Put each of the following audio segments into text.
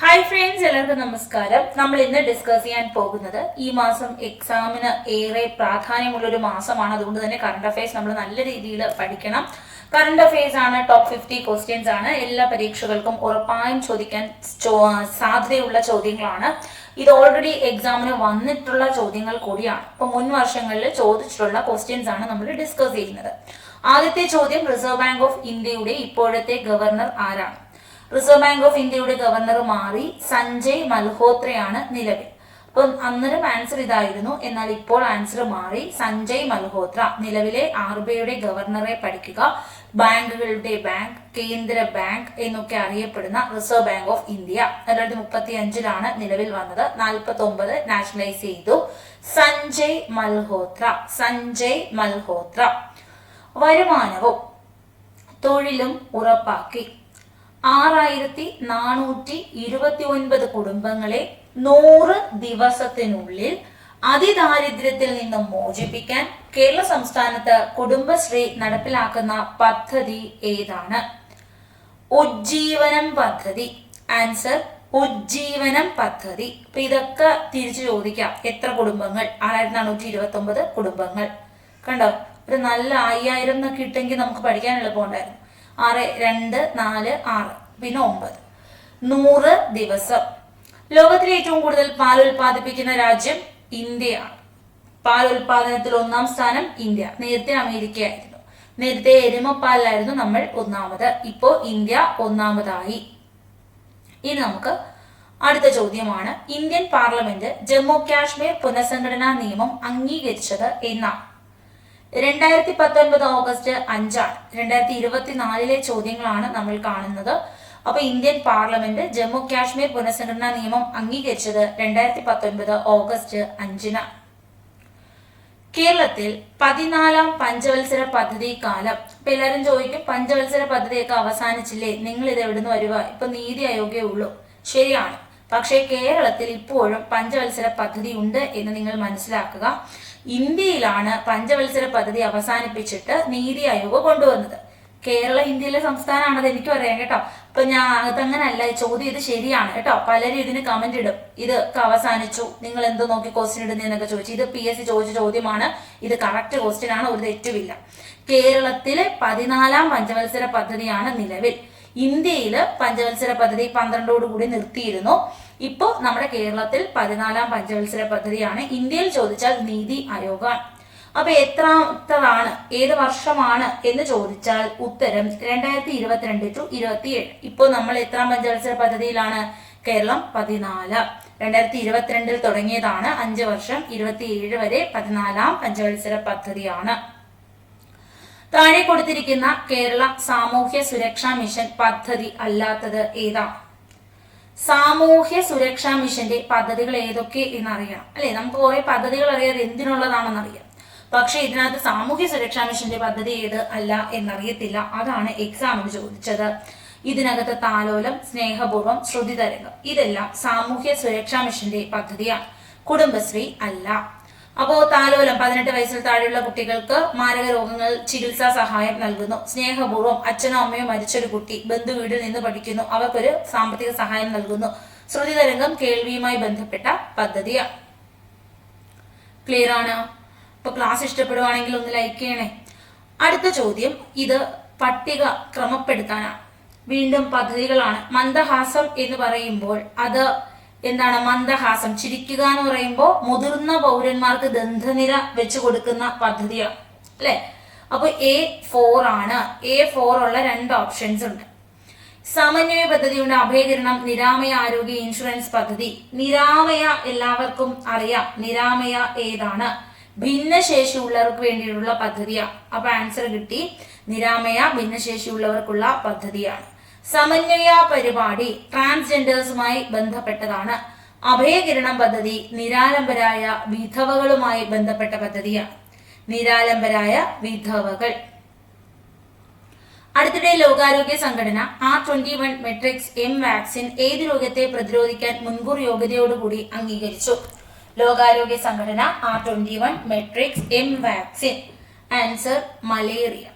Hi friends എല്ലാവർക്കും നമസ്കാരം. നമ്മൾ ഇന്ന് ഡിസ്കസ് ചെയ്യാൻ പോകുന്നത് ഈ മാസം എക്സാമിന് ഏറെ പ്രാധാന്യമുള്ള ഒരു മാസമാണ്. അതുകൊണ്ട് തന്നെ കറണ്ട് അഫയേഴ്സ് നമ്മൾ നല്ല രീതിയിൽ പഠിക്കണം. കറണ്ട് അഫയേഴ്സ് ആണ് ടോപ്പ് ഫിഫ്റ്റി ക്വസ്റ്റ്യൻസ് ആണ്. എല്ലാ പരീക്ഷകൾക്കും ഉറപ്പായും ചോദിക്കാൻ സാധ്യതയുള്ള ചോദ്യങ്ങളാണ്. ഇത് ഓൾറെഡി എക്സാമിന് വന്നിട്ടുള്ള ചോദ്യങ്ങൾ കൂടിയാണ്. ഇപ്പൊ മുൻ വർഷങ്ങളിൽ ചോദിച്ചിട്ടുള്ള ക്വസ്റ്റ്യൻസ് ആണ് നമ്മൾ ഡിസ്കസ് ചെയ്യുന്നത്. ആദ്യത്തെ ചോദ്യം റിസർവ് ബാങ്ക് ഓഫ് ഇന്ത്യയുടെ ഇപ്പോഴത്തെ ഗവർണർ ആരാണ്? റിസർവ് ബാങ്ക് ഓഫ് ഇന്ത്യയുടെ ഗവർണർ മാറി സഞ്ജയ് മൽഹോത്രയാണ് നിലവിൽ. അപ്പം അന്നേരം ആൻസർ ഇതായിരുന്നു. എന്നാൽ ഇപ്പോൾ ആൻസർ മാറി സഞ്ജയ് മൽഹോത്ര. നിലവിലെ ആർ ബി ഐയുടെ ഗവർണറെ പഠിക്കുക ബാങ്കുകളുടെ ബാങ്ക് കേന്ദ്ര ബാങ്ക് എന്നൊക്കെ അറിയപ്പെടുന്ന റിസർവ് ബാങ്ക് ഓഫ് ഇന്ത്യ രണ്ടായിരത്തി മുപ്പത്തി അഞ്ചിലാണ് നിലവിൽ വന്നത്. നാൽപ്പത്തി ഒമ്പത് നാഷണലൈസ് ചെയ്തു. സഞ്ജയ് മൽഹോത്ര. സഞ്ജയ് മൽഹോത്ര. വരുമാനവും തൊഴിലും ഉറപ്പാക്കി. ആറായിരത്തി നാനൂറ്റി ഇരുപത്തി ഒൻപത് കുടുംബങ്ങളെ നൂറ് ദിവസത്തിനുള്ളിൽ അതിദാരിദ്ര്യത്തിൽ നിന്നും മോചിപ്പിക്കാൻ കേരള സംസ്ഥാനത്ത് കുടുംബശ്രീ നടപ്പിലാക്കുന്ന പദ്ധതി ഏതാണ്? ഉജ്ജീവനം പദ്ധതി. ആൻസർ ഉജ്ജീവനം പദ്ധതി. അപ്പൊ ഇതൊക്കെ തിരിച്ചു ചോദിക്കാം. എത്ര കുടുംബങ്ങൾ? ആറായിരത്തി നാനൂറ്റി ഇരുപത്തി ഒമ്പത് കുടുംബങ്ങൾ. കണ്ടോ? ഒരു നല്ല അയ്യായിരം എന്നൊക്കെ ഇട്ടെങ്കിൽ നമുക്ക് പഠിക്കാൻ എളുപ്പമുണ്ടായിരുന്നു. ആറ് രണ്ട് നാല് ആറ് പിന്നെ ഒമ്പത്. നൂറ് ദിവസം. ലോകത്തിലെ ഏറ്റവും കൂടുതൽ പാൽ ഉൽപ്പാദിപ്പിക്കുന്ന രാജ്യം ഇന്ത്യയാണ്. പാൽ ഉൽപാദനത്തിൽ ഒന്നാം സ്ഥാനം ഇന്ത്യ നേരത്തെ അമേരിക്കയായിരുന്നു. നേരത്തെ എരുമപ്പാലിലായിരുന്നു നമ്മൾ ഒന്നാമത്. ഇപ്പോ ഇന്ത്യ ഒന്നാമതായി. ഇനി നമുക്ക് അടുത്ത ചോദ്യമാണ്. ഇന്ത്യൻ പാർലമെന്റ് ജമ്മു കാശ്മീർ പുനഃസംഘടനാ നിയമം അംഗീകരിച്ചത് എന്നാണ്. രണ്ടായിരത്തി പത്തൊൻപത് ഓഗസ്റ്റ് അഞ്ചാണ്. രണ്ടായിരത്തി ഇരുപത്തിനാലിലെ ചോദ്യങ്ങളാണ് നമ്മൾ കാണുന്നത്. അപ്പൊ ഇന്ത്യൻ പാർലമെന്റ് ജമ്മു കാശ്മീർ പുനഃസംഘടനാ നിയമം അംഗീകരിച്ചത് രണ്ടായിരത്തി പത്തൊൻപത് ഓഗസ്റ്റ് അഞ്ചിനാണ് കേരളത്തിൽ പതിനാലാം പഞ്ചവത്സര പദ്ധതി കാലം. ഇപ്പൊ എല്ലാവരും ചോദിക്കും പഞ്ചവത്സര പദ്ധതിയൊക്കെ അവസാനിച്ചില്ലേ? നിങ്ങൾ ഇത് എവിടുന്ന് വരുക ഇപ്പൊ നീതി ആയോഗേ ഉള്ളൂ. ശരിയാണ്. പക്ഷേ കേരളത്തിൽ ഇപ്പോഴും പഞ്ചവത്സര പദ്ധതി ഉണ്ട് എന്ന് നിങ്ങൾ മനസ്സിലാക്കുക. ഇന്ത്യയിലാണ് പഞ്ചവത്സര പദ്ധതി അവസാനിപ്പിച്ചിട്ട് നീതി ആയോഗ് കൊണ്ടുവന്നത്. കേരള ഇന്ത്യയിലെ സംസ്ഥാനമാണത് എനിക്കും അറിയാം കേട്ടോ. അപ്പൊ ഞാൻ അതങ്ങനല്ല ചോദ്യം ഇത് ശരിയാണ് കേട്ടോ. പലരും ഇതിന് കമന്റ് ഇടും. ഇത് അവസാനിച്ചു. നിങ്ങൾ എന്തോ നോക്കി ക്വസ്റ്റ്യൻ ഇടുന്നതെന്നൊക്കെ ചോദിച്ചു. ഇത് പി എസ് സി ചോദിച്ച ചോദ്യമാണ്. ഇത് കറക്റ്റ് ക്വസ്റ്റ്യൻ ആണ്. ഒരു തെറ്റുമില്ല. കേരളത്തിലെ പതിനാലാം പഞ്ചവത്സര പദ്ധതിയാണ് നിലവിൽ. ഇന്ത്യയിൽ പഞ്ചവത്സര പദ്ധതി പന്ത്രണ്ടോടുകൂടി നിർത്തിയിരുന്നു. ഇപ്പോ നമ്മുടെ കേരളത്തിൽ പതിനാലാം പഞ്ചവത്സര പദ്ധതിയാണ്. ഇന്ത്യയിൽ ചോദിച്ചാൽ നീതി ആയോഗാണ് അപ്പൊ എത്രാമത്തതാണ്? ഏത് വർഷമാണ് എന്ന് ചോദിച്ചാൽ ഉത്തരം രണ്ടായിരത്തി ഇരുപത്തിരണ്ട് ടു ഇരുപത്തിയേഴ്. ഇപ്പോ നമ്മൾ എത്രാം പഞ്ചവത്സര പദ്ധതിയിലാണ്? കേരളം പതിനാല്. രണ്ടായിരത്തി ഇരുപത്തിരണ്ടിൽ തുടങ്ങിയതാണ് അഞ്ച് വർഷം. ഇരുപത്തിയേഴ് വരെ പതിനാലാം പഞ്ചവത്സര പദ്ധതിയാണ്. താഴെ കൊടുത്തിരിക്കുന്ന കേരള സാമൂഹ്യ സുരക്ഷാ മിഷൻ പദ്ധതി അല്ലാത്തത് ഏതാ? സാമൂഹ്യ സുരക്ഷാ മിഷന്റെ പദ്ധതികൾ ഏതൊക്കെ എന്നറിയണം. അല്ലെ? നമുക്ക് കുറെ പദ്ധതികൾ അറിയാതെ എന്തിനുള്ളതാണെന്ന് അറിയാം പക്ഷെ ഇതിനകത്ത് സാമൂഹ്യ സുരക്ഷാ മിഷന്റെ പദ്ധതി ഏത് അല്ല എന്നറിയത്തില്ല. അതാണ് എക്സാമിന് ചോദിച്ചത്. ഇതിനകത്ത് താലോലം സ്നേഹപൂർവം ശ്രുതി തരംഗം ഇതെല്ലാം സാമൂഹ്യ സുരക്ഷാ മിഷന്റെ പദ്ധതിയാണ്. കുടുംബശ്രീ അല്ല. അപ്പോ താലോലം പതിനെട്ട് വയസ്സിൽ താഴെയുള്ള കുട്ടികൾക്ക് മാരക രോഗങ്ങൾ ചികിത്സാ സഹായം നൽകുന്നു. സ്നേഹപൂർവം അച്ഛനോ അമ്മയോ മരിച്ചൊരു കുട്ടി ബന്ധു വീട്ടിൽ നിന്ന് പഠിക്കുന്നു. അവർക്കൊരു സാമ്പത്തിക സഹായം നൽകുന്നു. ശ്രുതി തരംഗം കേൾവിയുമായി ബന്ധപ്പെട്ട പദ്ധതിയാണ് ക്ലിയർ ആണ്? ഇപ്പൊ ക്ലാസ് ഇഷ്ടപ്പെടുവാണെങ്കിൽ ഒന്ന് ലൈക്ക് ചെയ്യണേ. അടുത്ത ചോദ്യം ഇത് പട്ടിക ക്രമപ്പെടുത്താനാണ് വീണ്ടും പദ്ധതികളാണ്. മന്ദഹാസം എന്ന് പറയുമ്പോൾ അത് എന്താണ് മന്ദഹാസം? ചിരിക്കുക എന്ന് പറയുമ്പോൾ മുതിർന്ന പൗരന്മാർക്ക് ദന്തനിര വെച്ച് കൊടുക്കുന്ന പദ്ധതിയാണ്. അല്ലെ? അപ്പൊ എ ഫോർ ആണ്. എ ഫോർ ഉള്ള രണ്ട് ഓപ്ഷൻസ് ഉണ്ട്. സമന്വയ പദ്ധതിയുണ്ട് അഭയകരണം നിരാമയ ആരോഗ്യ ഇൻഷുറൻസ് പദ്ധതി. നിരാമയ എല്ലാവർക്കും അറിയാം. നിരാമയ ഏതാണ്? ഭിന്നശേഷിയുള്ളവർക്ക് വേണ്ടിയിട്ടുള്ള പദ്ധതിയാണ്. അപ്പൊ ആൻസർ കിട്ടി. നിരാമയ ഭിന്നശേഷിയുള്ളവർക്കുള്ള പദ്ധതിയാണ്. സമന്വയ പരിപാടി ട്രാൻസ്ജെൻഡേഴ്സുമായി ബന്ധപ്പെട്ടതാണ്. അഭയകിരണം പദ്ധതി നിരാലംബരായ വിധവകളുമായി ബന്ധപ്പെട്ട പദ്ധതിയാണ്. നിരാലംബരായ വിധവകൾ. അടുത്തിടെ ലോകാരോഗ്യ സംഘടന R twenty one matrix M vaccine ഏത് രോഗത്തെ പ്രതിരോധിക്കാൻ മുൻകൂർ യോഗ്യതയോടുകൂടി അംഗീകരിച്ചു? ലോകാരോഗ്യ സംഘടന R twenty one matrix M vaccine. Answer malaria.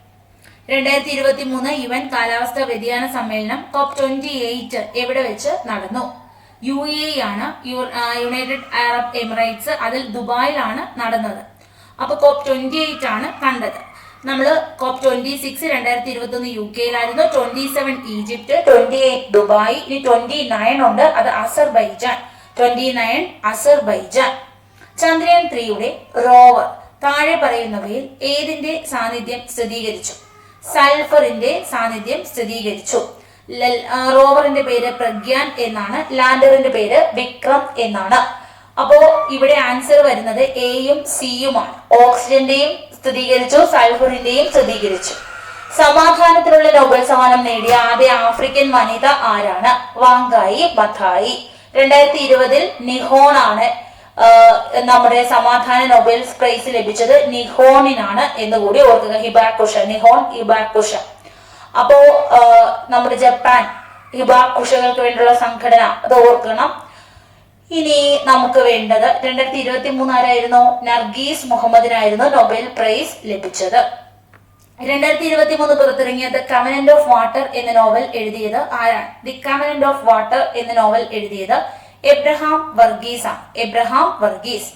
രണ്ടായിരത്തി ഇരുപത്തി മൂന്ന് യു എൻ കാലാവസ്ഥാ വ്യതിയാന സമ്മേളനം കോപ്പ് ട്വന്റി എയ്റ്റ് എവിടെ വെച്ച് നടന്നു? യു എ ആണ് യുണൈറ്റഡ് അറബ് എമിറേറ്റ്സ് അതിൽ ദുബായിലാണ് നടന്നത്. അപ്പോൾ കോപ്പ് ട്വന്റി എയ്റ്റ് ആണ് കണ്ടത്. നമ്മൾ കോപ്പ് ട്വന്റി സിക്സ് രണ്ടായിരത്തി ഇരുപത്തി ഒന്ന് U കെയിലായിരുന്നു twenty seven Egypt twenty eight Dubai ഇനി ട്വന്റി നയൻ ഉണ്ട് അത് Azerbaijan. Twenty nine Azerbaijan. Chandrayaan ത്രീയുടെ റോവർ താഴെ പറയുന്നവയിൽ ഏതിന്റെ സാന്നിധ്യം സ്ഥിരീകരിച്ചു? സൾഫറിന്റെ സാന്നിധ്യം സ്ഥിരീകരിച്ചു. റോവറിന്റെ പേര് പ്രഗ്യാൻ എന്നാണ് ലാൻഡറിന്റെ പേര് വിക്രം എന്നാണ്. അപ്പോ ഇവിടെ ആൻസർ വരുന്നത് എയും സിയുമാണ് ഓക്സിജന്റെയും സ്ഥിരീകരിച്ചു സൾഫറിന്റെയും സ്ഥിരീകരിച്ചു. സമാധാനത്തിലുള്ള നോബൽ സമ്മാനം നേടിയ ആദ്യ ആഫ്രിക്കൻ വനിത ആരാണ്? വാങ്കായി ബഥായി. രണ്ടായിരത്തി ഇരുപതിൽ നിഹോൺ ആണ്. നമ്മുടെ സമാധാന നൊബേൽ പ്രൈസ് ലഭിച്ചത് നിഹോണിനാണ് എന്ന് കൂടി ഓർക്കുക. Hibakusha Nihon Hibakusha. അപ്പോ നമ്മുടെ ജപ്പാൻ ഹിബാക്കുഷകൾക്ക് വേണ്ടിയുള്ള സംഘടന അത് ഓർക്കണം. ഇനി നമുക്ക് വേണ്ടത് രണ്ടായിരത്തി ഇരുപത്തി മൂന്നാരായിരുന്നു നർഗീസ് മുഹമ്മദിനായിരുന്നു നൊബേൽ പ്രൈസ് ലഭിച്ചത്. രണ്ടായിരത്തി ഇരുപത്തി മൂന്ന് പുറത്തിറങ്ങിയ ദ കമനന്റ് ഓഫ് വാട്ടർ എന്ന നോവൽ എഴുതിയത് ആരാണ്? ദി കമനന്റ് ഓഫ് വാട്ടർ എന്ന നോവൽ എഴുതിയത് എബ്രഹാം വർഗീസ് ആണ്. എബ്രഹാം വർഗീസ്.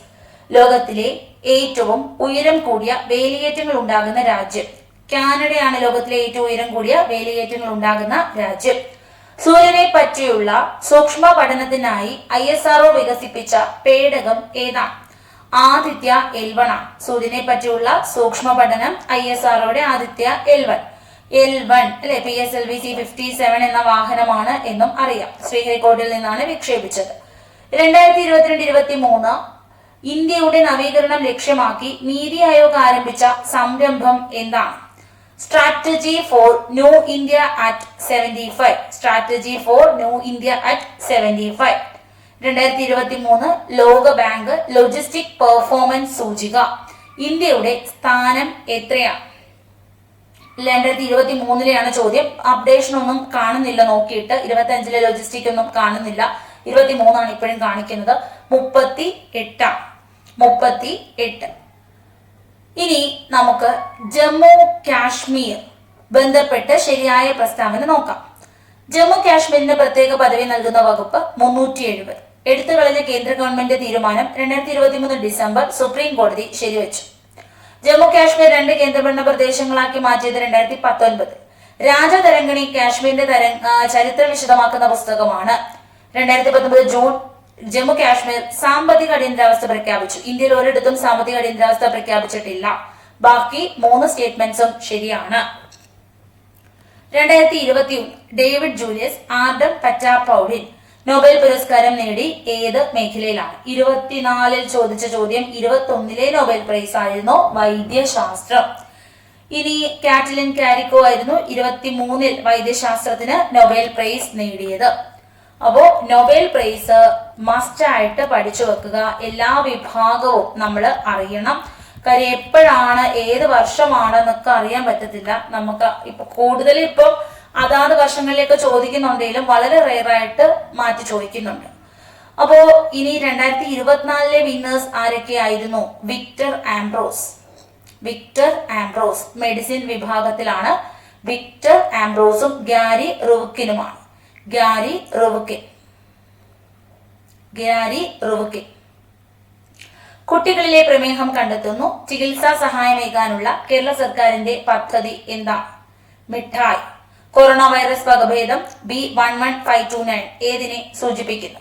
ലോകത്തിലെ ഏറ്റവും ഉയരം കൂടിയ വേലിയേറ്റങ്ങൾ ഉണ്ടാകുന്ന രാജ്യം. കാനഡയാണ് ലോകത്തിലെ ഏറ്റവും ഉയരം കൂടിയ വേലിയേറ്റങ്ങൾ ഉണ്ടാകുന്ന രാജ്യം. സൂര്യനെ പറ്റിയുള്ള സൂക്ഷ്മ പഠനത്തിനായി ഐ എസ് ആർഒ വികസിപ്പിച്ച പേടകം ഏതാണ് ആദിത്യ എൽവൺ ആണ്. സൂര്യനെ പറ്റിയുള്ള സൂക്ഷ്മ പഠനം I S ആർഒയുടെ Aditya L one. L one അല്ലെ? P S L V C fifty seven എന്ന വാഹനമാണ് എന്നും അറിയാം. ശ്രീഹരിക്കോട്ടിൽ നിന്നാണ് വിക്ഷേപിച്ചത്. രണ്ടായിരത്തി ഇരുപത്തിരണ്ട് ഇരുപത്തി മൂന്ന് ഇന്ത്യയുടെ നവീകരണം ലക്ഷ്യമാക്കി നീതി ആയോഗ് ആരംഭിച്ച സംരംഭം എന്താണ്? Strategy for new India at seventy five strategy for new India at seventy five രണ്ടായിരത്തി ഇരുപത്തി മൂന്ന് ലോക ബാങ്ക് ലോജിസ്റ്റിക് പെർഫോമൻസ് സൂചിക. ഇന്ത്യയുടെ സ്ഥാനം എത്രയാണ്? രണ്ടായിരത്തി ഇരുപത്തി മൂന്നിലെയാണ് ചോദ്യം. അപ്ഡേഷൻ ഒന്നും കാണുന്നില്ല നോക്കിയിട്ട്. ഇരുപത്തി അഞ്ചിലെ ലോജിസ്റ്റിക് ഒന്നും കാണുന്നില്ല. ഇരുപത്തി മൂന്നാണ് ഇപ്പോഴും കാണിക്കുന്നത്. മുപ്പത്തി എട്ടാണ് മുപ്പത്തി എട്ട് ഇനി നമുക്ക് ജമ്മു കാശ്മീർ ബന്ധപ്പെട്ട് ശരിയായ പ്രസ്താവന നോക്കാം. ജമ്മു കാശ്മീരിന് പ്രത്യേക പദവി നൽകുന്ന വകുപ്പ് മുന്നൂറ്റി എഴുപത് എടുത്തു കളഞ്ഞ കേന്ദ്ര ഗവൺമെന്റ് തീരുമാനം രണ്ടായിരത്തി ഇരുപത്തി മൂന്ന് ഡിസംബർ സുപ്രീം കോടതി ശരിവച്ചു. ജമ്മു കാശ്മീർ രണ്ട് കേന്ദ്രഭരണ പ്രദേശങ്ങളാക്കി മാറ്റിയത് രണ്ടായിരത്തി പത്തൊൻപത് രാജതരംഗിണി കാശ്മീരിന്റെ തര ആ, ചരിത്രം വിശദമാക്കുന്ന പുസ്തകമാണ്. രണ്ടായിരത്തി പത്തൊമ്പത് ജൂൺ ജമ്മു കാശ്മീർ സാമ്പത്തിക അടിയന്തരാവസ്ഥ പ്രഖ്യാപിച്ചു. ഇന്ത്യയിൽ ഒരിടത്തും സാമ്പത്തിക അടിയന്തരാവസ്ഥ പ്രഖ്യാപിച്ചിട്ടില്ല. ബാക്കി മൂന്ന് സ്റ്റേറ്റ്മെന്റ്സും ശരിയാണ്. രണ്ടായിരത്തി ഇരുപത്തി David Julius Ardem Patapoutian Nobel പുരസ്കാരം നേടി ഏത് മേഖലയിലാണ്? ഇരുപത്തിനാലിൽ ചോദിച്ച ചോദ്യം ഇരുപത്തി ഒന്നിലെ നൊബേൽ പ്രൈസ് ആയിരുന്നു വൈദ്യശാസ്ത്രം. ഇനി കാറ്റലിൻ കാരിക്കോ ആയിരുന്നു ഇരുപത്തി മൂന്നിൽ വൈദ്യശാസ്ത്രത്തിന് നൊബേൽ പ്രൈസ് നേടിയത്. അപ്പോ നൊബേൽ പ്രൈസ് മസ്റ്റ് ആയിട്ട് പഠിച്ചു വെക്കുക. എല്ലാ വിഭാഗവും നമ്മൾ അറിയണം. കാര്യം എപ്പോഴാണ് ഏത് വർഷമാണ് എന്നൊക്കെ അറിയാൻ പറ്റത്തില്ല. നമുക്ക് ഇപ്പൊ കൂടുതൽ ഇപ്പം അതാത് വർഷങ്ങളിലേക്ക് ചോദിക്കുന്നുണ്ടെങ്കിലും വളരെ റെയർ ആയിട്ട് മാറ്റി ചോദിക്കുന്നുണ്ട്. അപ്പോ ഇനി രണ്ടായിരത്തി ഇരുപത്തിനാലിലെ winners ആരൊക്കെയായിരുന്നു? Victor Ambros. Victor Ambros medicine വിഭാഗത്തിലാണ്. വിക്ടർ ആംബ്രോസും ഗ്യാരി റുവക്കിനുമാണ് ഗ്യാരി റുവക്കിൻ ഗ്യാരി റുവക്കിൻ കുട്ടികളിലെ പ്രമേഹം കണ്ടെത്തുന്നു. ചികിത്സാ സഹായമേകാനുള്ള കേരള സർക്കാരിന്റെ പദ്ധതി എന്താണ്? മിഠായി. കൊറോണ വൈറസ് വകഭേദം B one one five two nine ഏതിനെ സൂചിപ്പിക്കുന്നു?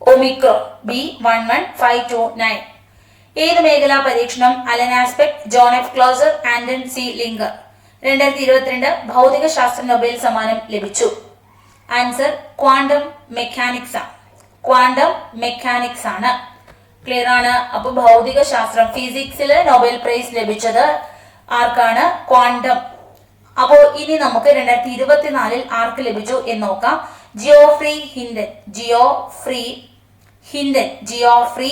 Omicron B one one five two nine ഏത് മേഖലാ പരീക്ഷണം? Alain Aspect John F Clauser and Anton Zeilinger. രണ്ടായിരത്തി ഇരുപത്തിരണ്ട് ഭൗതിക ശാസ്ത്ര നൊബേൽ സമ്മാനം ലഭിച്ചു. ആൻസർ ക്വാണ്ടം മെക്കാനിക്സ് ആണ്. ക്വാണ്ടം മെക്കാനിക്സ് ആണ്. ക്ലിയർ ആണ്? അപ്പൊ ഭൗതിക ശാസ്ത്രം ഫിസിക്സിൽ നൊബേൽ പ്രൈസ് ലഭിച്ചത് ആർക്കാണ്? ക്വാണ്ടം അപ്പോ ഇനി നമുക്ക് രണ്ടായിരത്തി ഇരുപത്തിനാലിൽ ആർക്ക് ലഭിച്ചു എന്ന് നോക്കാം. Geoffrey Hinton Geoffrey Hinton Jio free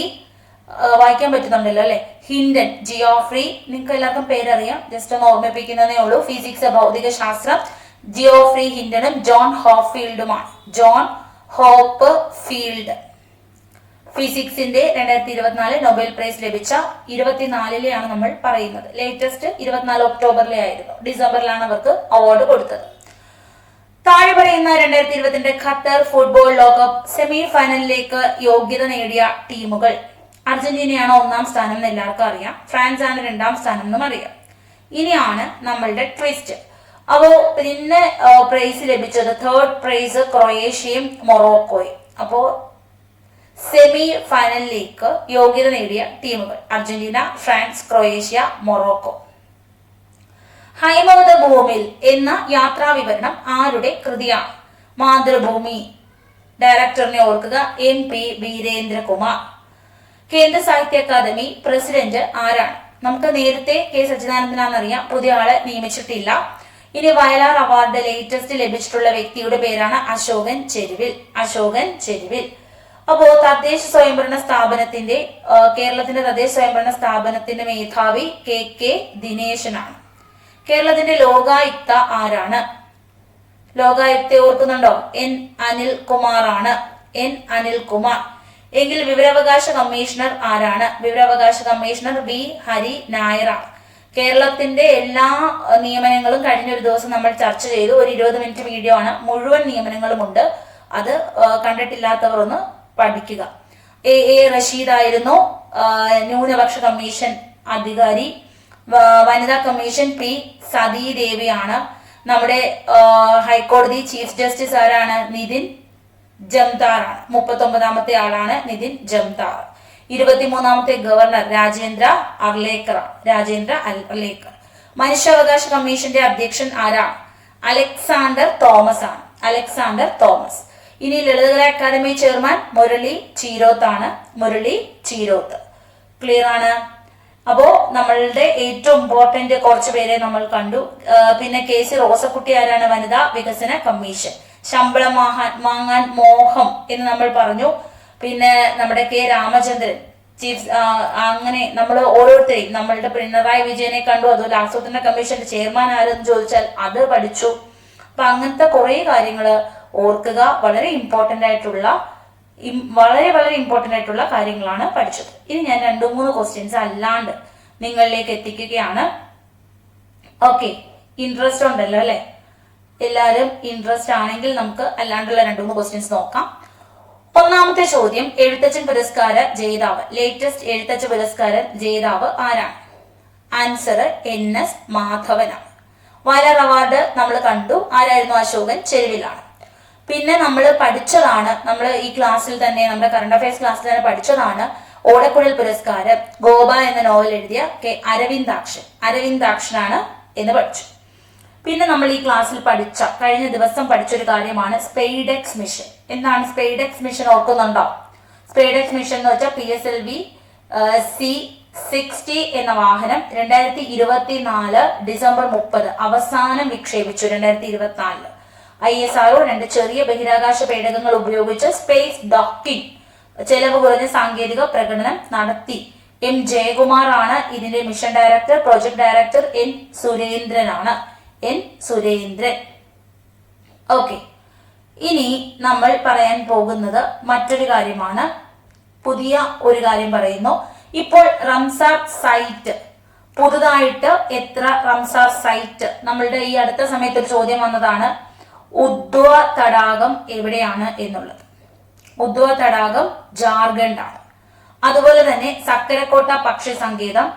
വായിക്കാൻ പറ്റുന്നുണ്ടല്ലോ അല്ലെ? ഹിൻഡൻ ജിയോഫ്രി നിങ്ങൾക്ക് എല്ലാവർക്കും പേരറിയാം. ജസ്റ്റ് ഒന്ന് ഓർമ്മിപ്പിക്കുന്നതേ ഉള്ളൂ. ഫിസിക്സ് ഭൗതിക ശാസ്ത്രം. ജിയോഫ്രി ഹിൻഡനും ജോൺ ഹോപ്ഫീൽഡുമാണ് ജോൺ ഹോപ്പ് ഫീൽഡ് ഫിസിക്സിന്റെ രണ്ടായിരത്തി ഇരുപത്തിനാല് നൊബേൽ പ്രൈസ് ലഭിച്ച ഇരുപത്തിനാലിലെയാണ് നമ്മൾ പറയുന്നത്. ലേറ്റസ്റ്റ് ഇരുപത്തിനാല് ഒക്ടോബറിലെ ആയിരുന്നു. ഡിസംബറിലാണ് അവർക്ക് അവാർഡ് കൊടുത്തത്. താഴെ പറയുന്ന രണ്ടായിരത്തി ഇരുപത്തിന്റെ ഖത്തർ ഫുട്ബോൾ ലോകകപ്പ് സെമി ഫൈനലിലേക്ക് യോഗ്യത നേടിയ ടീമുകൾ. അർജന്റീനയാണ് ഒന്നാം സ്ഥാനം എന്ന് എല്ലാവർക്കും അറിയാം. ഫ്രാൻസ് ആണ് രണ്ടാം സ്ഥാനം എന്നും അറിയാം. ഇനിയാണ് നമ്മളുടെ ട്വിസ്റ്റ് അപ്പോ പിന്നെ പ്രൈസ് ലഭിച്ചത് തേർഡ് പ്രൈസ് ക്രൊയേഷ്യയും മൊറോക്കോയും. അപ്പോ സെമി ഫൈനലിലേക്ക് യോഗ്യത നേടിയ ടീമുകൾ Argentina France Croatia Morocco. Haimavatha Bhoovil എന്ന യാത്രാ വിവരണം ആരുടെ കൃതിയാണ്? മാതൃഭൂമി. ഡയറക്ടറിനെ ഓർക്കുക എം പി വീരേന്ദ്രകുമാർ. കേന്ദ്ര സാഹിത്യ അക്കാദമി പ്രസിഡന്റ് ആരാണ്? നമുക്ക് നേരത്തെ കെ സച്ചിദാനന്ദനാണെന്നറിയാം പുതിയ ആളെ നിയമിച്ചിട്ടില്ല. ഇനി വയലാർ അവാർഡ് ലേറ്റസ്റ്റ് ലഭിച്ചിട്ടുള്ള വ്യക്തിയുടെ പേരാണ് അശോകൻ ചെരുവിൽ. അശോകൻ ചെരുവിൽ. അപ്പോ തദ്ദേശ സ്വയംഭരണ സ്ഥാപനത്തിന്റെ കേരളത്തിന്റെ തദ്ദേശ സ്വയംഭരണ സ്ഥാപനത്തിന്റെ മേധാവി കെ കെ ദിനേശനാണ്. കേരളത്തിന്റെ ലോകായുക്ത ആരാണ്? ലോകായുക്ത ഓർക്കുന്നുണ്ടോ? എൻ അനിൽ കുമാറാണ്. എൻ അനിൽ കുമാർ. എങ്കിൽ വിവരാവകാശ കമ്മീഷണർ ആരാണ്? വിവരാവകാശ കമ്മീഷണർ ബി ഹരി നായറാണ് കേരളത്തിന്റെ എല്ലാ നിയമനങ്ങളും കഴിഞ്ഞ ഒരു ദിവസം നമ്മൾ ചർച്ച ചെയ്തു. ഒരു ഇരുപത് മിനിറ്റ് വീഡിയോ ആണ്. മുഴുവൻ നിയമനങ്ങളും ഉണ്ട് അത് കണ്ടിട്ടില്ലാത്തവർ ഒന്ന് പഠിക്കുക. എ എ റഷീദ് ആയിരുന്നു ന്യൂനപക്ഷ കമ്മീഷൻ അധികാരി. വനിതാ കമ്മീഷൻ പി സതീദേവിയാണ്. നമ്മുടെ ഹൈക്കോടതി ചീഫ് ജസ്റ്റിസ് ആരാണ്? നിതിൻ ജംതാറാണ് മുപ്പത്തി ഒമ്പതാമത്തെ ആളാണ് നിതിൻ ജംതാർ. ഇരുപത്തിമൂന്നാമത്തെ ഗവർണർ രാജേന്ദ്ര അർലേക്കർ രാജേന്ദ്ര അർലേക്കർ. മനുഷ്യാവകാശ കമ്മീഷന്റെ അധ്യക്ഷൻ ആരാണ് അലക്സാണ്ടർ തോമസ് ആണ്. Alexander Thomas. ഇനി ലളിതകല അക്കാദമി ചെയർമാൻ മുരളി ചീരോത്താണ്. മുരളി ചീരോത്ത്. ക്ലിയർ ആണ്? അപ്പോ നമ്മളുടെ ഏറ്റവും ഇമ്പോർട്ടന്റ് കുറച്ച് പേരെ നമ്മൾ കണ്ടു. പിന്നെ കെ സി റോസക്കുട്ടി ആരാണ്? വനിതാ വികസന കമ്മീഷൻ. ശമ്പളം വാങ്ങാൻ മോഹം എന്ന് നമ്മൾ പറഞ്ഞു. പിന്നെ നമ്മുടെ കെ രാമചന്ദ്രൻ ചീഫ് അങ്ങനെ നമ്മൾ ഓരോരുത്തരെയും നമ്മളുടെ പിണറായി വിജയനെ കണ്ടു. അതുപോലെ ആസൂത്രണ കമ്മീഷന്റെ ചെയർമാൻ ആരെന്ന് ചോദിച്ചാൽ അത് പഠിച്ചു. അപ്പൊ അങ്ങനത്തെ കുറെ കാര്യങ്ങൾ ഓർക്കുക. വളരെ ഇമ്പോർട്ടന്റ് ആയിട്ടുള്ള വളരെ വളരെ ഇമ്പോർട്ടന്റ് ആയിട്ടുള്ള കാര്യങ്ങളാണ് പഠിച്ചത്. ഇനി ഞാൻ രണ്ടു മൂന്ന് ക്വസ്റ്റ്യൻസ് അല്ലാണ്ട് നിങ്ങളിലേക്ക് എത്തിക്കുകയാണ്. ഓക്കെ ഇൻട്രസ്റ്റ് ഉണ്ടല്ലോ അല്ലെ? എല്ലാവരും ഇൻട്രസ്റ്റ് ആണെങ്കിൽ നമുക്ക് അല്ലാണ്ടുള്ള രണ്ടു മൂന്ന് ക്വസ്റ്റ്യൻസ് നോക്കാം. ഒന്നാമത്തെ ചോദ്യം എഴുത്തച്ഛൻ പുരസ്കാര ജേതാവ്. ലേറ്റസ്റ്റ് എഴുത്തച്ഛ പുരസ്കാര ജേതാവ് ആരാണ്? ആൻസർ എൻ എസ് മാധവനാണ്. വയലാർ അവാർഡ് നമ്മൾ കണ്ടു. ആരായിരുന്നു അശോകൻ? ചെരുവിലാണ്. പിന്നെ നമ്മൾ പഠിച്ചതാണ്. നമ്മൾ ഈ ക്ലാസ്സിൽ തന്നെ നമ്മുടെ കറണ്ട് അഫയേഴ്സ് ക്ലാസ്സിൽ തന്നെ പഠിച്ചതാണ് ഓടക്കുഴൽ പുരസ്കാരം ഗോപ എന്ന നോവൽ എഴുതിയ കെ. അരവിന്ദാക്ഷൻ. അരവിന്ദാക്ഷനാണ് എന്ന് പഠിച്ചു. പിന്നെ നമ്മൾ ഈ ക്ലാസ്സിൽ പഠിച്ച കഴിഞ്ഞ ദിവസം പഠിച്ചൊരു കാര്യമാണ് സ്പെയ്ഡെക്സ് മിഷൻ. എന്താണ് സ്പെയ്ഡെക്സ് മിഷൻ ഓർക്കുന്നുണ്ടോ? സ്പെയ്ഡെക്സ് മിഷൻ എന്ന് വെച്ചാൽ P S L V C sixty എന്ന വാഹനം രണ്ടായിരത്തി ഇരുപത്തി നാല് ഡിസംബർ മുപ്പത്. അവസാനം വിക്ഷേപിച്ചു രണ്ടായിരത്തി ഇരുപത്തിനാലിൽ. ഐ എസ് ആർഒ രണ്ട് ചെറിയ ബഹിരാകാശ പേടകങ്ങൾ ഉപയോഗിച്ച് സ്പേസ് ഡോക്കിംഗ് ചെലവ് കുറഞ്ഞ സാങ്കേതിക പ്രകടനം നടത്തി. എം ജയകുമാർ ആണ് ഇതിന്റെ mission director project director N സുരേന്ദ്രനാണ്. N Surendran. Okay. ഇനി നമ്മൾ പറയാൻ പോകുന്നത് മറ്റൊരു കാര്യമാണ്. പുതിയ ഒരു കാര്യം പറയുന്നു. ഇപ്പോൾ റംസാർ സൈറ്റ്. പുതുതായിട്ട് എത്ര റംസാർ സൈറ്റ്? നമ്മളുടെ ഈ അടുത്ത സമയത്ത് ഒരു ചോദ്യം വന്നതാണ്. ഉദ്വ തടാകം എവിടെയാണ് എന്നുള്ളത്? ഉദ്വ തടാകം ജാർഖണ്ഡ് ആണ് അതുപോലെ തന്നെ സക്കരക്കോട്ട പക്ഷി സങ്കേതം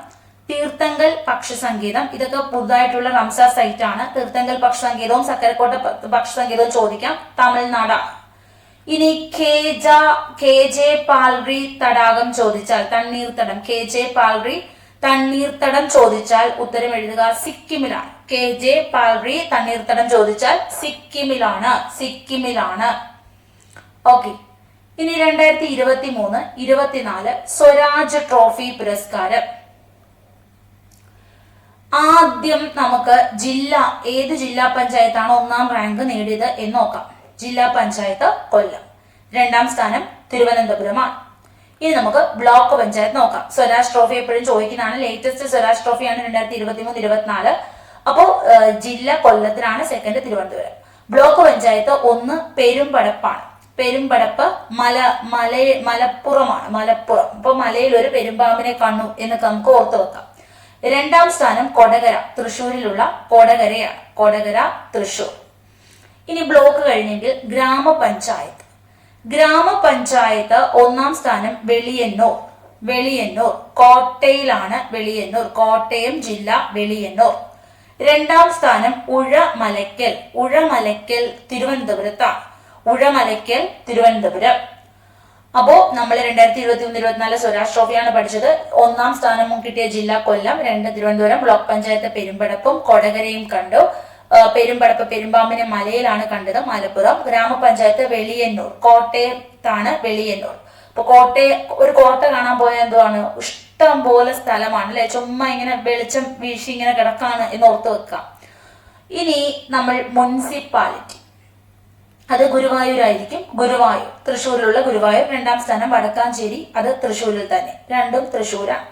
തീർത്ഥങ്കൽ പക്ഷി സങ്കേതം ഇതൊക്കെ പുതുതായിട്ടുള്ള റംസാർ സൈറ്റ് ആണ് തീർത്ഥങ്കൽ പക്ഷി സങ്കേതവും സക്കരക്കോട്ട പക്ഷി സങ്കേതവും ചോദിക്കാം. തമിഴ്നാടാണ്. ഇനി കെ ജെ പാൽറി തടാകം ചോദിച്ചാൽ തണ്ണീർത്തടം. കെ ജെ പാൽറി തണ്ണീർത്തടം ചോദിച്ചാൽ ഉത്തരം എഴുതുക സിക്കിമിലാണ്. കെ ജെ പാൽറി തണ്ണീർത്തടം ചോദിച്ചാൽ സിക്കിമിലാണ് സിക്കിമിലാണ്. ഓക്കെ. ഇനി രണ്ടായിരത്തി ഇരുപത്തി മൂന്ന് ഇരുപത്തിനാല് സ്വരാജ് ട്രോഫി പുരസ്കാരം. ആദ്യം നമുക്ക് ജില്ല ഏത് ജില്ലാ പഞ്ചായത്താണ് ഒന്നാം റാങ്ക് നേടിയത് എന്ന് നോക്കാം. ജില്ലാ പഞ്ചായത്ത് കൊല്ലം. രണ്ടാം സ്ഥാനം തിരുവനന്തപുരമാണ് ഇനി നമുക്ക് ബ്ലോക്ക് പഞ്ചായത്ത് നോക്കാം. സ്വരാജ് ട്രോഫി എപ്പോഴും ചോദിക്കുന്നതാണ്. ലേറ്റസ്റ്റ് സ്വരാജ് ട്രോഫിയാണ് രണ്ടായിരത്തി ഇരുപത്തി മൂന്ന് ഇരുപത്തിനാല്. അപ്പോ ജില്ല കൊല്ലത്തിനാണ് സെക്കൻഡ് തിരുവനന്തപുരം. ബ്ലോക്ക് പഞ്ചായത്ത് ഒന്ന് പെരുമ്പടപ്പാണ്. പെരുമ്പടപ്പ് മല മല മലപ്പുറമാണ് മലപ്പുറം. ഇപ്പൊ മലയിൽ ഒരു പെരുമ്പാമ്പിനെ കണ്ണു എന്നൊക്കെ നമുക്ക് ഓർത്തു വെക്കാം. രണ്ടാം സ്ഥാനം കൊടകര തൃശ്ശൂരിലുള്ള കൊടകരയാണ്. കൊടകര തൃശ്ശൂർ. ഇനി ബ്ലോക്ക് കഴിഞ്ഞെങ്കിൽ ഗ്രാമപഞ്ചായത്ത്. ഗ്രാമപഞ്ചായത്ത് ഒന്നാം സ്ഥാനം വെളിയന്നൂർ. വെളിയന്നൂർ. കോട്ടയിലാണ് വെളിയന്നൂർ. കോട്ടയം ജില്ല വെളിയന്നൂർ. രണ്ടാം സ്ഥാനം ഉഴമലയ്ക്കൽ ഉഴമലയ്ക്കൽ തിരുവനന്തപുരത്താണ് ഉഴമലയ്ക്കൽ തിരുവനന്തപുരം. അപ്പോ നമ്മൾ രണ്ടായിരത്തി ഇരുപത്തി ഒന്ന് ഇരുപത്തിനാല് സ്വരാജ് ട്രോഫിയാണ് പഠിച്ചത്. ഒന്നാം സ്ഥാനം കിട്ടിയ ജില്ല കൊല്ലം രണ്ട് തിരുവനന്തപുരം ബ്ലോക്ക് പഞ്ചായത്ത് പെരുമ്പടപ്പും കൊടകരയും കണ്ടു. പെരുമ്പടപ്പ് പെരുമ്പാമ്പിനെ മലയിലാണ് കണ്ടത് മലപ്പുറം. ഗ്രാമപഞ്ചായത്ത് വെളിയന്നൂർ കോട്ടയത്താണ് വെളിയന്നൂർ. അപ്പൊ കോട്ടയം ഒരു കോട്ട കാണാൻ പോയ എന്തുവാണ്? ഇഷ്ടം പോലെ സ്ഥലമാണ് അല്ലെ? ചുമ്മാ ഇങ്ങനെ വെളിച്ചം വീശി ഇങ്ങനെ കിടക്കാണ് എന്ന് ഓർത്ത് വെക്കാം ഇനി നമ്മൾ മുനിസിപ്പാലിറ്റി. അത് ഗുരുവായൂരായിരിക്കും. ഗുരുവായൂർ തൃശ്ശൂരിലുള്ള ഗുരുവായൂർ രണ്ടാം സ്ഥാനം വടക്കാഞ്ചേരി അത് തൃശ്ശൂരിൽ തന്നെ. രണ്ടും തൃശ്ശൂരാണ്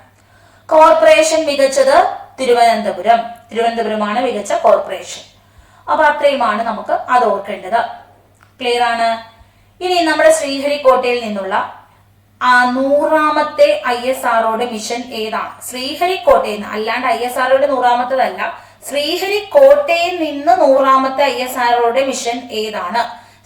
കോർപ്പറേഷൻ മികച്ചത് തിരുവനന്തപുരം. തിരുവനന്തപുരമാണ് മികച്ച കോർപ്പറേഷൻ. അപ്പൊ അത്രയുമാണ് നമുക്ക് അത് ഓർക്കേണ്ടത്. ക്ലിയർ ആണ്? ഇനി നമ്മുടെ ശ്രീഹരിക്കോട്ടയിൽ നിന്നുള്ള നൂറാമത്തെ ഐ എസ് ആർഒയുടെ മിഷൻ ഏതാണ്? ശ്രീഹരിക്കോട്ടയിൽ നിന്ന് അല്ലാണ്ട് ഐ എസ് ആർഒയുടെ നൂറാമത്തതല്ല. ശ്രീഹരിക്കോട്ടയിൽ നിന്ന് നൂറാമത്തെ ഐ എസ് ആർഒയുടെ മിഷൻ ഏതാണ്?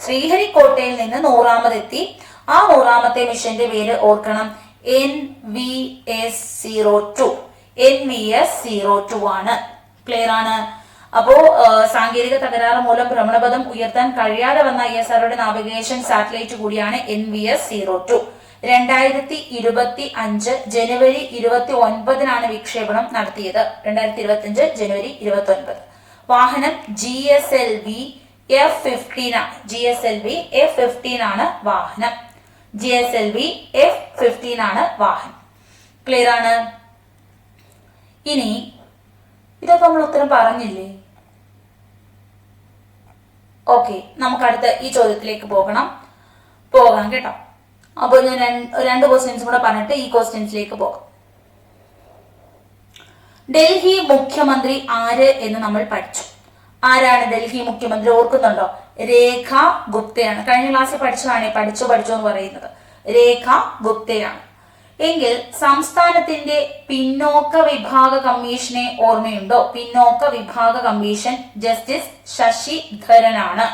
ശ്രീഹരിക്കോട്ടയിൽ നിന്ന് നൂറാമതെത്തി. ആ നൂറാമത്തെ മിഷന്റെ പേര് ഓർക്കണം. N V S zero two. N V S zero two ആണ്. ക്ലിയർ ആണ്? അപ്പോ സാങ്കേതിക തകരാറ് മൂലം ഭ്രമണപഥം ഉയർത്താൻ കഴിയാതെ വന്ന ഐ എസ് ആർഒയുടെ നാവിഗേഷൻ സാറ്റലൈറ്റ് കൂടിയാണ് N V S zero two. രണ്ടായിരത്തി ഇരുപത്തി അഞ്ച് ജനുവരി ഇരുപത്തി ഒൻപതിനാണ് വിക്ഷേപണം നടത്തിയത്. രണ്ടായിരത്തി ഇരുപത്തി അഞ്ച് ജനുവരി ഇരുപത്തി ഒൻപത് വാഹനം G S L V F fifteen G S L V F fifteen ആണ് വാഹനം. G S L V F fifteen ആണ് വാഹനം. ക്ലിയർ ആണ്? ഇനി ഇതൊക്കെ നമ്മൾ ഉത്തരം പറഞ്ഞില്ലേ? ഓക്കെ നമുക്ക് അടുത്ത ഈ ചോദ്യത്തിലേക്ക് പോകണം. പോകാം കേട്ടോ. അപ്പോൾ ഞാൻ രണ്ട് ക്വസ്റ്റ്യൻസ് കൂടെ പറഞ്ഞിട്ട് ഈ ക്വസ്റ്റ്യൻസിലേക്ക് പോകാം. ഡൽഹി മുഖ്യമന്ത്രി ആര് എന്ന് നമ്മൾ പഠിച്ചു. ആരാണ് ഡൽഹി മുഖ്യമന്ത്രി ഓർക്കുന്നുണ്ടോ? രേഖ ഗുപ്തയാണ്. കഴിഞ്ഞ ക്ലാസ്സിൽ പഠിച്ചതാണ് പഠിച്ചു പഠിച്ചു എന്ന് പറയുന്നത്. രേഖ ഗുപ്തയാണ്. എങ്കിൽ സംസ്ഥാനത്തിന്റെ പിന്നോക്ക വിഭാഗ കമ്മീഷനെ ഓർമ്മയുണ്ടോ? പിന്നോക്ക വിഭാഗ കമ്മീഷൻ ജസ്റ്റിസ് ശശി ധരനാണ്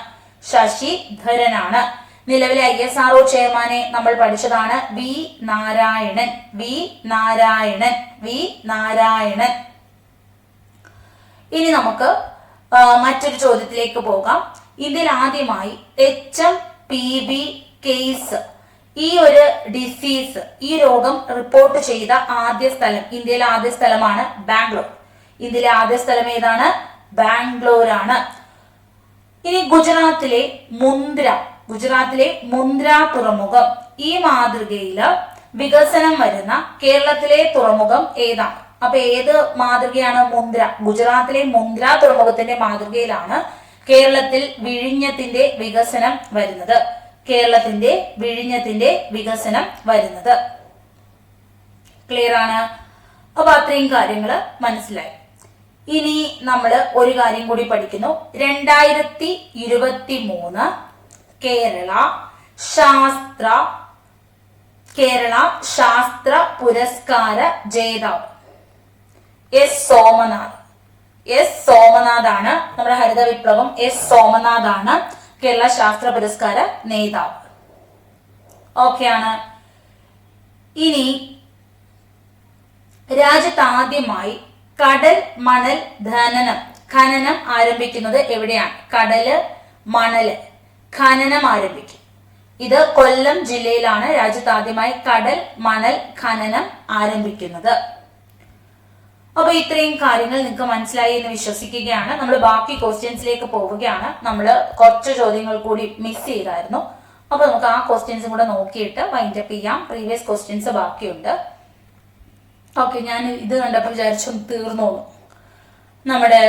ശശി ധരനാണ് നിലവിലെ ഐ എസ് ആർ ചെയർമാനെ നമ്മൾ പഠിച്ചതാണ് V Narayanan. V Narayanan. V Narayanan. ഇനി നമുക്ക് മറ്റൊരു ചോദ്യത്തിലേക്ക് പോകാം. ഇതിൽ ആദ്യമായി H M P V case ഈ ഒരു ഡിസീസ് ഈ രോഗം റിപ്പോർട്ട് ചെയ്ത ആദ്യ സ്ഥലം ഇന്ത്യയിലെ ആദ്യ സ്ഥലമാണ് ബാംഗ്ലൂർ. ഇന്ത്യയിലെ ആദ്യ സ്ഥലം ഏതാണ്? ബാംഗ്ലൂർ ആണ് ഇനി ഗുജറാത്തിലെ മുന്ദ്ര ഗുജറാത്തിലെ മുന്ദ്ര തുറമുഖം. ഈ മാതൃകയിൽ വികസനം വരുന്ന കേരളത്തിലെ തുറമുഖം ഏതാണ്? അപ്പൊ ഏത് മാതൃകയാണ് മുന്ദ്ര? ഗുജറാത്തിലെ മുന്ദ്ര തുറമുഖത്തിന്റെ മാതൃകയിലാണ് കേരളത്തിൽ വിഴിഞ്ഞത്തിന്റെ വികസനം വരുന്നത്. കേരളത്തിന്റെ വിഴിഞ്ഞത്തിന്റെ വികസനം വരുന്നത്. ക്ലിയർ ആണ് അപ്പൊ അത്രയും കാര്യങ്ങൾ മനസ്സിലായി. ഇനി നമ്മൾ ഒരു കാര്യം കൂടി പഠിക്കുന്നു. രണ്ടായിരത്തി ഇരുപത്തി മൂന്ന് കേരള ശാസ്ത്ര കേരള ശാസ്ത്ര പുരസ്കാര ജേതാവ്. എസ് സോമനാഥ്. എസ് സോമനാഥ് ആണ് നമ്മുടെ ഹരിത വിപ്ലവം. എസ് സോമനാഥ് ആണ് കേരള ശാസ്ത്ര പുരസ്കാര നേതാവ്. ഓക്കെ ആണ്. ഇനി രാജ്യത്ത് ആദ്യമായി കടൽ മണൽ ധനനം ഖനനം ആരംഭിക്കുന്നത് എവിടെയാണ്? കടൽ മണൽ. ഖനനം ആരംഭിക്കും. ഇത് കൊല്ലം ജില്ലയിലാണ് രാജ്യത്ത് ആദ്യമായി കടൽ മണൽ ഖനനം ആരംഭിക്കുന്നത്. അപ്പൊ ഇത്രയും കാര്യങ്ങൾ നിങ്ങൾക്ക് മനസ്സിലായി എന്ന് വിശ്വസിക്കുകയാണ്. നമ്മൾ ബാക്കി ക്വസ്റ്റ്യൻസിലേക്ക് പോവുകയാണ്. നമ്മൾ കുറച്ച് ചോദ്യങ്ങൾ കൂടി മിസ് ചെയ്തായിരുന്നു. അപ്പൊ നമുക്ക് ആ ക്വസ്റ്റ്യൻസും കൂടെ നോക്കിയിട്ട് വൈൻഡ് അപ്പ് ചെയ്യാം. പ്രീവിയസ് ക്വസ്റ്റ്യൻസ് ബാക്കിയുണ്ട്. ഓക്കെ ഞാൻ ഇത് കണ്ടപ്പോൾ വിചാരിച്ചു തീർന്നോളൂ. നമ്മുടെ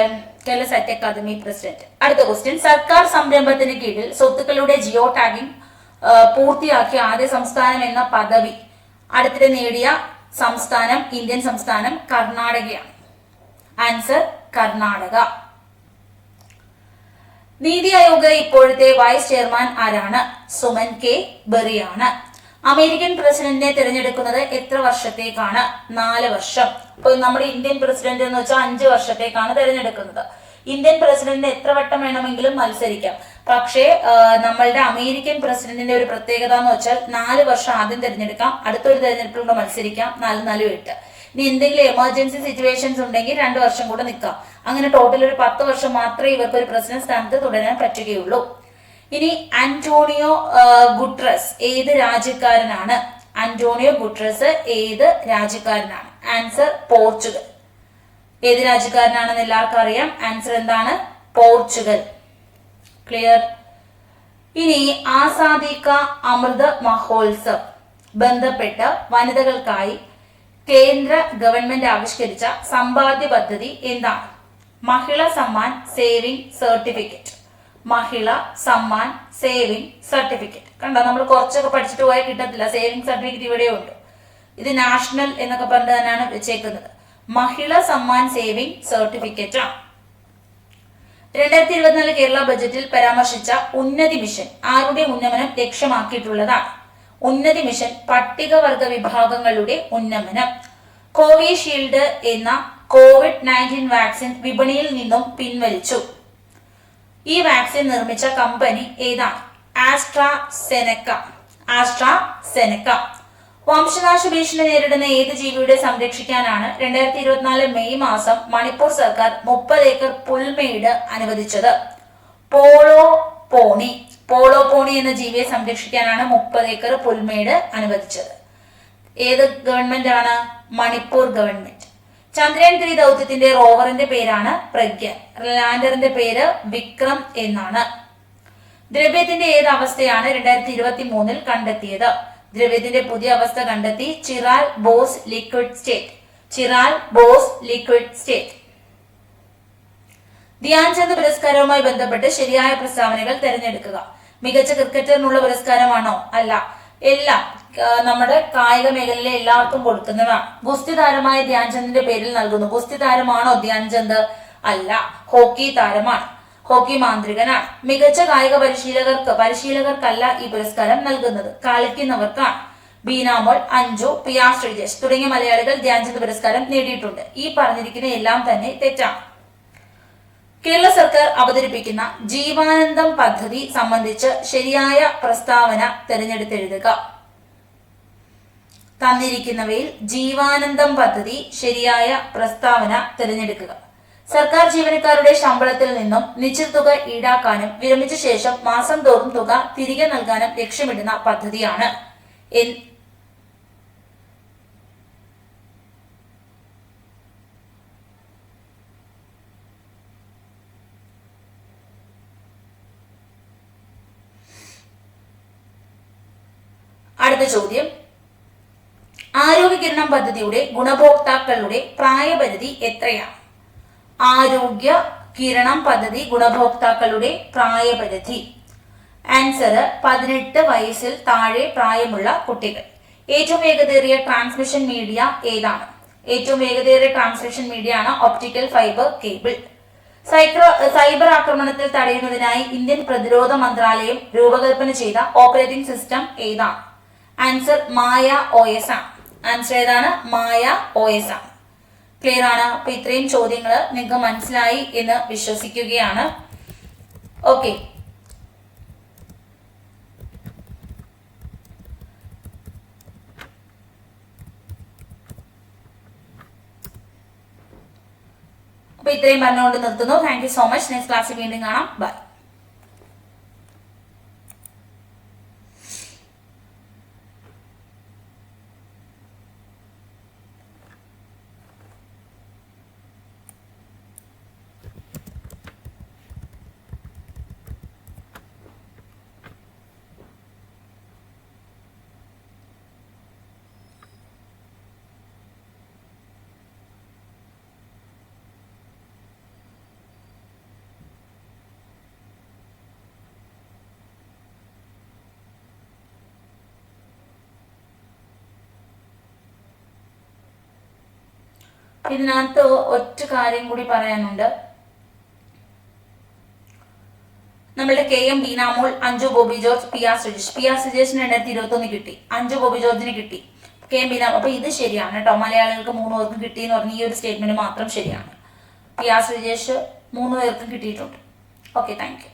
കേരള സാഹിത്യ അക്കാദമി പ്രസിഡന്റ്. അടുത്ത ക്വസ്റ്റ്യൻ സർക്കാർ സംരംഭത്തിന് കീഴിൽ സ്വത്തുക്കളുടെ ജിയോ ടാഗിംഗ് പൂർത്തിയാക്കിയ ആദ്യ സംസ്ഥാനം എന്ന പദവി അടുത്തിടെ നേടിയ സംസ്ഥാനം ഇന്ത്യൻ സംസ്ഥാനം കർണാടകയാണ്. ആൻസർ കർണാടക. നീതി ആയോഗ് ഇപ്പോഴത്തെ വൈസ് ചെയർമാൻ ആരാണ്? സുമൻ കെ ബെറിയാണ്. അമേരിക്കൻ പ്രസിഡന്റിനെ തിരഞ്ഞെടുക്കുന്നത് എത്ര വർഷത്തേക്കാണ്? നാല് വർഷം. ഇപ്പൊ നമ്മുടെ ഇന്ത്യൻ പ്രസിഡന്റ് എന്ന് വെച്ചാൽ അഞ്ച് വർഷത്തേക്കാണ് തിരഞ്ഞെടുക്കുന്നത്. ഇന്ത്യൻ പ്രസിഡന്റിന് എത്ര വട്ടം വേണമെങ്കിലും മത്സരിക്കാം. പക്ഷേ നമ്മളുടെ അമേരിക്കൻ പ്രസിഡന്റിന്റെ ഒരു പ്രത്യേകത എന്ന് വെച്ചാൽ നാല് വർഷം ആദ്യം തിരഞ്ഞെടുക്കാം അടുത്തൊരു തിരഞ്ഞെടുപ്പിലൂടെ മത്സരിക്കാം നാല് നാലും എട്ട്. ഇനി എന്തെങ്കിലും എമർജൻസി സിറ്റുവേഷൻസ് ഉണ്ടെങ്കിൽ രണ്ട് വർഷം കൂടെ നിൽക്കാം. അങ്ങനെ ടോട്ടൽ ഒരു പത്ത് വർഷം മാത്രമേ ഇവർക്ക് ഒരു പ്രസിഡന്റ് സ്ഥാനത്ത് തുടരാൻ പറ്റുകയുള്ളൂ. ഇനി അന്റോണിയോ ഗുട്രസ് ഏത് രാജ്യക്കാരനാണ്? അന്റോണിയോ ഗുട്രസ് ഏത് രാജ്യക്കാരനാണ്? Answer Portugal. ഏത് രാജ്യക്കാരനാണെന്ന് എല്ലാവർക്കും അറിയാം. ആൻസർ എന്താണ്? പോർച്ചുഗൽ. ക്ലിയർ? ഇനി ആസാദിക്ക അമൃത മഹോത്സവ് ബന്ധപ്പെട്ട് വനിതകൾക്കായി കേന്ദ്ര ഗവൺമെന്റ് ആവിഷ്കരിച്ച സമ്പാദ്യ പദ്ധതി എന്താണ്? Mahila Samman saving certificate. Mahila Samman saving certificate. കണ്ടോ? നമ്മൾ കുറച്ചൊക്കെ പഠിച്ചിട്ട് പോയാൽ കിട്ടത്തില്ല. സേവിംഗ് സർട്ടിഫിക്കറ്റ് ഇവിടെ ഉണ്ട്. ഇത് നാഷണൽ എന്നൊക്കെ പറഞ്ഞ് തന്നെയാണ് വെച്ചേക്കുന്നത്. മഹിള സമ്മാൻ സേവിംഗ് സർട്ടിഫിക്കറ്റ് ആണ്. രണ്ടായിരത്തി ഇരുപത്തിനാല് കേരള ബജറ്റിൽ പരാമർശിച്ച ഉന്നതി മിഷൻ ആരുടെ ഉന്നമനം ലക്ഷ്യമാക്കിയിട്ടുള്ളതാണ്? ഉന്നതി മിഷൻ പട്ടികവർഗ വിഭാഗങ്ങളുടെ ഉന്നമനം. കോവിഷീൽഡ് എന്ന കോവിഡ് നയന്റീൻ വാക്സിൻ വിപണിയിൽ നിന്നും പിൻവലിച്ചു. ഈ വാക്സിൻ നിർമ്മിച്ച കമ്പനി ഏതാണ് ആസ്ട്രാ സെനക്ക ആസ്ട്രാ സെനക്ക വംശനാശ ഭീഷണി നേരിടുന്ന ഏത് ജീവിയുടെ സംരക്ഷിക്കാനാണ് രണ്ടായിരത്തി ഇരുപത്തിനാല് മെയ് മാസം മണിപ്പൂർ സർക്കാർ മുപ്പത് ഏക്കർ പുൽമേട് അനുവദിച്ചത്? പോളോ പോണി പോളോ പോണി എന്ന ജീവിയെ സംരക്ഷിക്കാനാണ് മുപ്പത് ഏക്കർ പുൽമേട് അനുവദിച്ചത്. ഏത് ഗവൺമെന്റ് ആണ് മണിപ്പൂർ ഗവൺമെന്റ്. ചന്ദ്രയാൻ ത്രീ ദൗത്യത്തിന്റെ റോവറിന്റെ പേരാണ് പ്രജ്ഞ ലാൻഡറിന്റെ പേര് വിക്രം എന്നാണ്. ദ്രവ്യത്തിന്റെ ഏത് അവസ്ഥയാണ് രണ്ടായിരത്തി ഇരുപത്തി മൂന്നിൽ കണ്ടെത്തിയത്? ദ്രവ്യത്തിന്റെ പുതിയ അവസ്ഥ കണ്ടെത്തി. Chiral Bose liquid state. Chiral Bose liquid state. Dhyan Chand പുരസ്കാരവുമായി ബന്ധപ്പെട്ട് ശരിയായ പ്രസ്താവനകൾ തിരഞ്ഞെടുക്കുക. മികച്ച ക്രിക്കറ്ററിനുള്ള പുരസ്കാരമാണോ? അല്ല. എല്ലാം നമ്മുടെ കായിക മേഖലയിലെ എല്ലാവർക്കും കൊടുക്കുന്നതാണ് ഗുസ്തി താരമായ ധ്യാൻചന്ദിന്റെ പേരിൽ നൽകുന്നു. ഗുസ്തി താരമാണോ ധ്യാൻചന്ദ്? അല്ല ഹോക്കി താരമാണ്. ഹോക്കി മാന്ത്രികനാണ്. മികച്ച കായിക പരിശീലകർക്ക് പരിശീലകർക്കല്ല ഈ പുരസ്കാരം നൽകുന്നത്. കളിക്കുന്നവർക്കാണ്. ബീനാമോൾ അഞ്ജു പിയാ ശ്രീജേഷ് തുടങ്ങിയ മലയാളികൾ ധ്യാൻചന്ദ് പുരസ്കാരം നേടിയിട്ടുണ്ട്. ഈ പറഞ്ഞിരിക്കുന്ന എല്ലാം തന്നെ തെറ്റാണ്. കേരള സർക്കാർ അവതരിപ്പിക്കുന്ന ജീവാനന്ദം പദ്ധതി സംബന്ധിച്ച് ശരിയായ പ്രസ്താവന തിരഞ്ഞെടുത്തെഴുതുക. തന്നിരിക്കുന്നവയിൽ ജീവാനന്ദം പദ്ധതി ശരിയായ പ്രസ്താവന തിരഞ്ഞെടുക്കുക. സർക്കാർ ജീവനക്കാരുടെ ശമ്പളത്തിൽ നിന്നും നിശ്ചിത തുക ഈടാക്കാനും വിരമിച്ച ശേഷം മാസം തോറും തുക തിരികെ നൽകാനും ലക്ഷ്യമിടുന്ന പദ്ധതിയാണ്. അടുത്ത ചോദ്യം. ആരോഗ്യ കിരണം പദ്ധതിയുടെ ഗുണഭോക്താക്കളുടെ പ്രായപരിധി എത്രയാണ്? ആരോഗ്യ കിരണം പദ്ധതി ഗുണഭോക്താക്കളുടെ പ്രായപരിധി. ആൻസർ പതിനെട്ട് വയസ്സിൽ താഴെ പ്രായമുള്ള കുട്ടികൾ. ഏറ്റവും വേഗതയേറിയ ട്രാൻസ്മിഷൻ മീഡിയ ഏതാണ്? ഏറ്റവും വേഗതയേറിയ ട്രാൻസ്മിഷൻ മീഡിയ ആണ് ഒപ്റ്റിക്കൽ ഫൈബർ കേബിൾ സൈക്രോ സൈബർ ആക്രമണത്തിൽ തടയുന്നതിനായി ഇന്ത്യൻ പ്രതിരോധ മന്ത്രാലയം രൂപകൽപ്പന ചെയ്ത ഓപ്പറേറ്റിംഗ് സിസ്റ്റം ഏതാണ്? ആൻസർ മായ ഒ എസ് ആണ്. ആൻസർ ഏതാണ്? മായ ഒ എസ് ആണ്. ക്ലിയർ ആണ്? അപ്പൊ ഇത്രയും ചോദ്യങ്ങൾ നിങ്ങൾക്ക് മനസ്സിലായി എന്ന് വിശ്വസിക്കുകയാണ്. ഓക്കെ അപ്പൊ ഇത്രയും പറഞ്ഞുകൊണ്ട് നിർത്തുന്നു. Thank you so much next ക്ലാസ്സിൽ വീണ്ടും കാണാം. ബൈ ഇതിനകത്ത് ഒറ്റ കാര്യം കൂടി പറയാനുണ്ട്. നമ്മളുടെ K M Beenamol Anju Bobby George P R Sujesh P R സുജേഷിന് രണ്ടായിരത്തി ഇരുപത്തി ഒന്ന് കിട്ടി. അഞ്ജു ബോബി ജോർജിന് കിട്ടി. K M Beenamol. അപ്പൊ ഇത് ശരിയാണ് കേട്ടോ. മലയാളികൾക്ക് മൂന്ന് പേർക്കും കിട്ടി എന്ന് പറഞ്ഞ ഈ ഒരു സ്റ്റേറ്റ്മെന്റ് മാത്രം ശരിയാണ്. പി ആർ സുജേഷ് മൂന്ന് പേർക്കും കിട്ടിയിട്ടുണ്ട്. Okay thank you